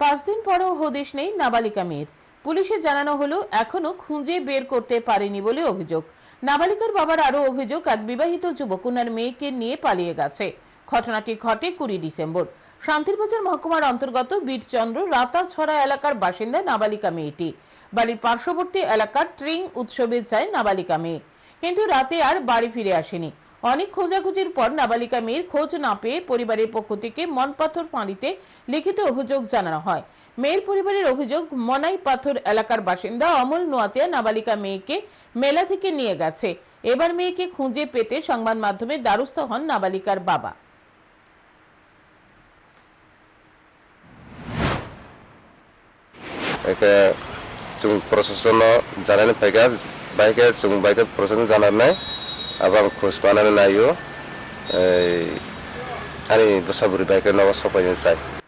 পাঁচ দিন পরেও হদিশ নেই নাবালিকা মেয়ের। পুলিশে জানানো হলো, এখনও খুঁজে বের করতে পারেনি বলে অভিযোগ। নাবালিকার বাবার আরও অভিযোগ, এক বিবাহিত যুবক ওনার মেয়েকে নিয়ে পালিয়ে গেছে। ঘটনাটি ঘটে কুড়ি ডিসেম্বর। শান্তিরবাজার মহকুমার অন্তর্গত বীরচন্দ্র রাতাছড়া এলাকার বাসিন্দা নাবালিকা মেয়েটি। বাড়ির পার্শ্ববর্তী এলাকার ট্রিং উৎসবে যায় নাবালিকা মেয়ে। কিন্তু রাতে আর বাড়ি ফিরে আসেনি। অনেক খোঁজাখুঁজির পর নাবালিকা মেয়ের খোঁজ না পেয়ে পরিবারের পক্ষ থেকে মনপাথর ফাঁড়িতে লিখিত অভিযোগ জানানো হয়। মেয়ের পরিবারের অভিযোগ মনাই পাথর এলাকার বাসিন্দা অমল নোয়াতিয়া নাবালিকা মেয়েকে মেলা থেকে নিয়ে গেছে। এবার মেয়েকে খুঁজে পেতে সংবাদ মাধ্যমে দ্বারস্থ হন নাবালিকার বাবা। chung prosesono janani paika baike chung baike अब आउँ खुस बनाइ अनि अरे बु भाइको न सबै चाहिँ